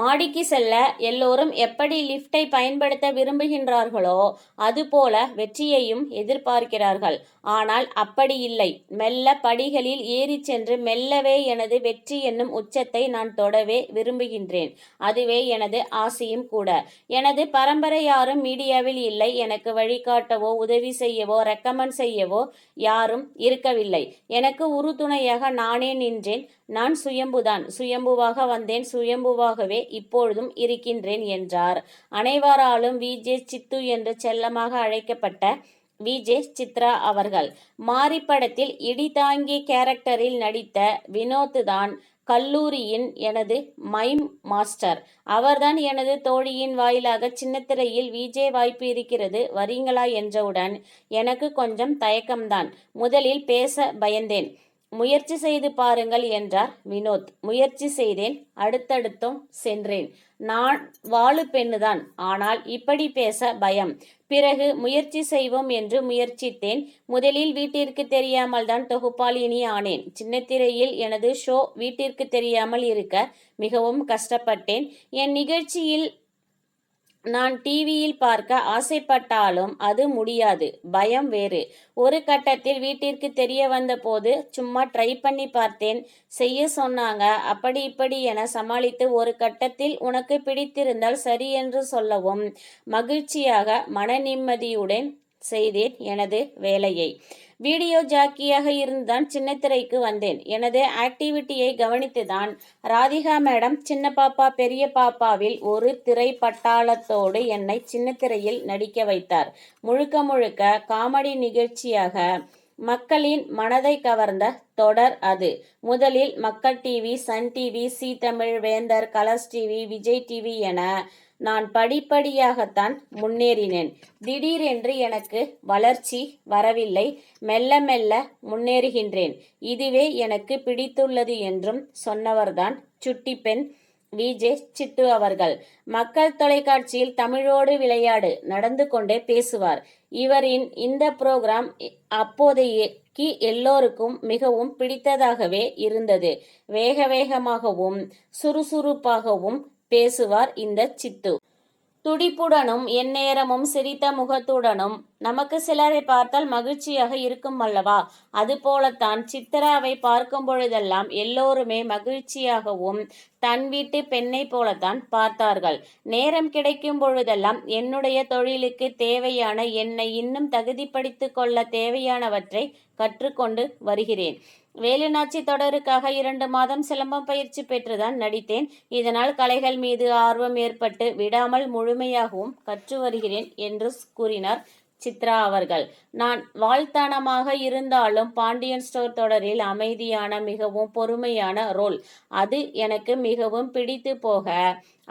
மாடிக்கு செல்ல எல்லோரும் எப்படி லிஃப்டை பயன்படுத்த விரும்புகின்றார்களோ அதுபோல வெற்றியையும் எதிர்பார்க்கிறார்கள். ஆனால் அப்படி இல்லை. மெல்ல படிகளில் ஏறிச் சென்று மெல்லவே எனது வெற்றி என்னும் உச்சத்தை நான் தொடவே விரும்புகின்றேன். அதுவே எனது ஆசையும் கூட. எனது பரம்பரை யாரும் மீடியாவில் இல்லை. எனக்கு வழிகாட்டவோ உதவி செய்யவோ ரெக்கமெண்ட் செய்யவோ யாரும் இருக்கவில்லை. எனக்கு உறுதுணையாக நானே நின்றேன். நான் சுயம்புதான். சுயம்புவாக வந்தேன். சுயம்புவாகவே இப்பொழுதும் இருக்கின்றேன் என்றார். அனைவராலும் விஜே சித்து என்று செல்லமாக அழைக்கப்பட்ட விஜே சித்ரா அவர்கள் மாரி படத்தில் இடிதாங்கி கேரக்டரில் நடித்த வினோத் தான் கல்லூரியின் எனது மைம் மாஸ்டர். அவர்தான் எனது தோழியின் வாயிலாக சின்னத்திரையில் விஜே வாய்ப்பு இருக்கிறது வரீங்களா என்றவுடன் எனக்கு கொஞ்சம் தயக்கம்தான். முதலில் பேச பயந்தேன். முயற்சி செய்து பாருங்கள் என்றார் வினோத். முயற்சி செய்தேன் அடுத்தடுத்தும் சென்றேன். நான் வாழு பெண்ணுதான் ஆனால் இப்படி பேச பயம். பிறகு முயற்சி செய்வோம் என்று முயற்சித்தேன். முதலில் வீட்டிற்கு தெரியாமல் தான் தொகுப்பாளினி ஆனேன். சின்னத்திரையில் எனது ஷோ வீட்டிற்கு தெரியாமல் இருக்க மிகவும் கஷ்டப்பட்டேன். என் நிகழ்ச்சியில் நான் டிவியில் பார்க்க ஆசைப்பட்டாலும் அது முடியாது. பயம் வேறு. ஒரு கட்டத்தில் வீட்டிற்கு தெரிய வந்தபோது சும்மா ட்ரை பண்ணி பார்த்தேன். செய்ய சொன்னாங்க. அப்படி இப்படி என சமாளித்து ஒரு கட்டத்தில் உனக்கு பிடித்திருந்தால் சரி என்று சொல்லவும் மகிழ்ச்சியாக மன நிம்மதியுடன் செய்தேன் எனது வேலையை. வீடியோ ஜாக்கியாக இருந்துதான் சின்னத்திரைக்கு வந்தேன். எனது ஆக்டிவிட்டியை கவனித்துதான் ராதிகா மேடம் சின்ன பாப்பா பெரிய பாப்பாவில் ஒரு திரைப்பட்டாளத்தோடு என்னை சின்னத்திரையில் நடிக்க வைத்தார். முழுக்க முழுக்க காமெடி நிகழ்ச்சியாக மக்களின் மனதை கவர்ந்த தொடர் அது. முதலில் மக்கள் TV Sun TV Zee Tamil Vendhar Colors TV Vijay TV என நான் படிப்படியாகத்தான் முன்னேறினேன். திடீரென்று எனக்கு வளர்ச்சி வரவில்லை. மெல்ல மெல்ல முன்னேறுகின்றேன். இதுவே எனக்கு பிடித்துள்ளது என்றும் சொன்னவர்தான் சுட்டி பெண் விஜே சித்து அவர்கள். மக்கள் தொலைக்காட்சியில் தமிழோடு விளையாடு நடந்து கொண்டே பேசுவார். இவரின் இந்த புரோகிராம் அப்போதைக்கு எல்லோருக்கும் மிகவும் பிடித்ததாகவே இருந்தது. வேக வேகமாகவும் சுறுசுறுப்பாகவும் பேசுவார் இந்த சித்து. துடிப்புடனும் எந்நேரமும் சிரித்த முகத்துடனும் நமக்கு சிலரை பார்த்தால் மகிழ்ச்சியாக இருக்கும் அல்லவா? அதுபோலத்தான் சித்ராவை பார்க்கும் பொழுதெல்லாம் எல்லோருமே மகிழ்ச்சியாகவும் தன் வீட்டு பெண்ணை போலத்தான் பார்த்தார்கள். நேரம் கிடைக்கும் பொழுதெல்லாம் என்னுடைய தொழிலுக்கு தேவையான என்னை இன்னும் தகுதிப்படுத்திக் கொள்ள தேவையானவற்றை கற்றுக்கொண்டு வருகிறேன். வேலுநாச்சி தொடருக்காக இரண்டு மாதம் சிலம்பம் பயிற்சி பெற்றுதான் நடித்தேன். இதனால் கலைகள் மீது ஆர்வம் ஏற்பட்டு விடாமல் முழுமையாகவும் கற்று வருகிறேன் என்று கூறினார் சித்ரா அவர்கள். நான் வாழ்த்தனமாக இருந்தாலும் பாண்டியன் ஸ்டோர் தொடரில் அமைதியான மிகவும் பொறுமையான ரோல். அது எனக்கு மிகவும் பிடித்து போக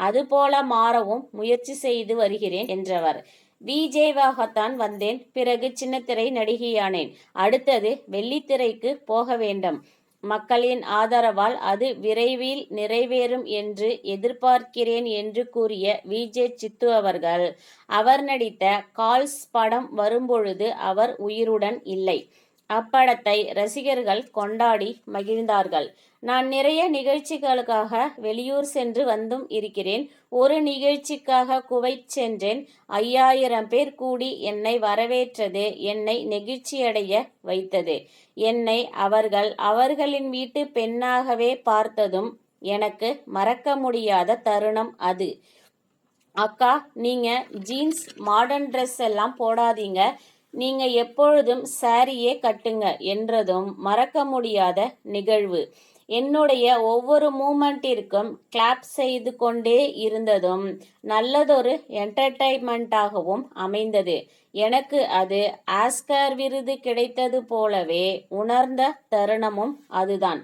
அதுபோல மாறவும் முயற்சி செய்து வருகிறேன் என்றவர். விஜேவாகத்தான் வந்தேன். பிறகு சின்னத்திரை நடிகையானேன். அடுத்தது வெள்ளித்திரைக்கு போக வேண்டும். மக்களின் ஆதரவால் அது விரைவில் நிறைவேறும் என்று எதிர்பார்க்கிறேன் என்று கூறிய விஜே சித்து அவர்கள் அவர் நடித்த கால்ஸ் படம் வரும்பொழுது அவர் உயிருடன் இல்லை. அப்படத்தை ரசிகர்கள் கொண்டாடி மகிழ்ந்தார்கள். நான் நிறைய நிகழ்ச்சிகளுக்காக வெளியூர் சென்று வந்தும் இருக்கிறேன். ஒரு நிகழ்ச்சிக்காக குவைத் சென்றேன். ஐயாயிரம் பேர் கூடி என்னை வரவேற்றது என்னை நெகிழ்ச்சியடைய வைத்தது. என்னை அவர்கள் அவர்களின் வீட்டு பெண்ணாகவே பார்த்ததும் எனக்கு மறக்க முடியாத தருணம் அது. அக்கா நீங்க ஜீன்ஸ் மாடர்ன் ட்ரெஸ் எல்லாம் போடாதீங்க. நீங்க எப்பொழுதும் சாரியே கட்டுங்க என்றதும் மறக்க முடியாத நிகழ்வு. என்னுடைய ஒவ்வொரு மூமெண்ட்டிற்கும் கிளாப் செய்து கொண்டே இருந்ததும் நல்லதொரு என்டர்டைன்மெண்ட்டாகவும் அமைந்தது. எனக்கு அது ஆஸ்கர் விருது கிடைத்தது போலவே உணர்ந்த தருணமும் அதுதான்.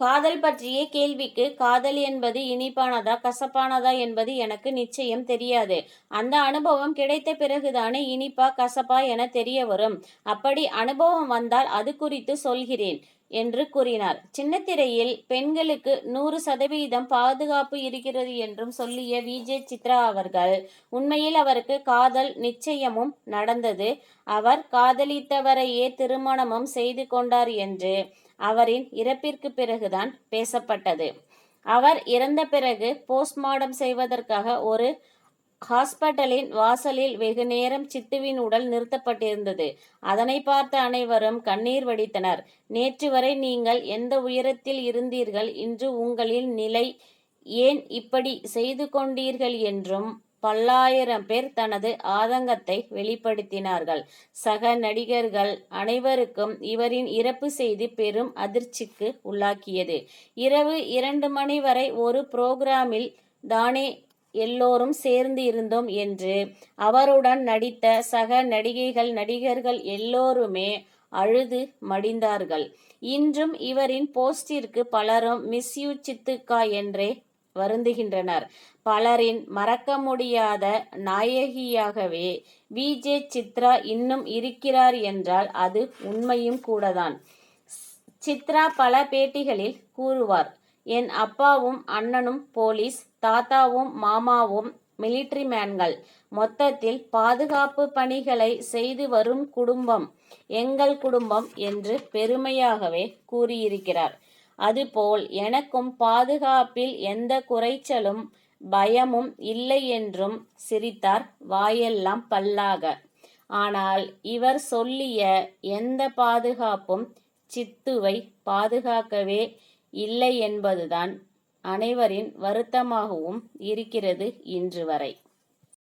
காதல் பற்றிய கேள்விக்கு காதல் என்பது இனிப்பானதா கசப்பானதா என்பது எனக்கு நிச்சயம் தெரியாது. அந்த அனுபவம் கிடைத்த பிறகுதானே இனிப்பா கசப்பா என தெரிய வரும். அப்படி அனுபவம் வந்தால் அது குறித்து சொல்கிறேன் என்று கூறினார். சின்னத்திரையில் பெண்களுக்கு நூறு சதவீதம் பாதுகாப்பு இருக்கிறது என்றும் சொல்லிய விஜே சித்ரா அவர்கள் உண்மையில் அவருக்கு காதல் நிச்சயமும் நடந்தது. அவர் காதலித்தவரையே திருமணமும் செய்து கொண்டார் என்று அவரின் இறப்பிற்கு பிறகுதான் பேசப்பட்டது. அவர் இறந்த பிறகு போஸ்ட்மார்டம் செய்வதற்காக ஒரு ஹாஸ்பிட்டலின் வாசலில் வெகு நேரம் சித்துவின் உடல் நிறுத்தப்பட்டிருந்தது. அதனை பார்த்த அனைவரும் கண்ணீர் வடித்தனர். நேற்று வரை நீங்கள் எந்த உயரத்தில் இருந்தீர்கள்? இன்று உங்களின் நிலை ஏன் இப்படி செய்து கொண்டீர்கள்? என்றும் பல்லாயிரம் பேர் தனது ஆதங்கத்தை வெளிப்படுத்தினார்கள். சக நடிகர்கள் அனைவருக்கும் இவரின் இறப்பு செய்தி பெரும் அதிர்ச்சிக்கு உள்ளாக்கியது. இரவு இரண்டு மணி வரை ஒரு புரோகிராமில் தானே எல்லோரும் சேர்ந்து இருந்தோம் என்று அவருடன் நடித்த சக நடிகைகள் நடிகர்கள் எல்லோருமே அழுது மடிந்தார்கள். இன்றும் இவரின் போஸ்டிற்கு பலரும் மிஸ் யூ சித்துக்கா என்றே வருந்துகின்றனர். பலரின் மறக்க முடியாத நாயகியாகவே விஜே சித்ரா இன்னும் இருக்கிறார் என்றால் அது உண்மையும் கூடதான். சித்ரா பல பேட்டிகளில் கூறுவார் என் அப்பாவும் அண்ணனும் போலீஸ் தாத்தாவும் மாமாவும் மிலிட்ரி மேன்கள். மொத்தத்தில் பாதுகாப்பு பணிகளை செய்து வரும் குடும்பம் எங்கள் குடும்பம் என்று பெருமையாகவே கூறியிருக்கிறார். அதுபோல் எனக்கும் பாதுகாப்பில் எந்த குறைச்சலும் பயமும் இல்லை என்றும் சிரித்தார் வாயெல்லாம் பல்லாக. ஆனால் இவர் சொல்லிய எந்த பாதுகாப்பும் சித்துவை பாதுகாக்கவே இல்லை என்பதுதான் அனைவரின் வருத்தமாகவும் இருக்கிறது இன்று வரை.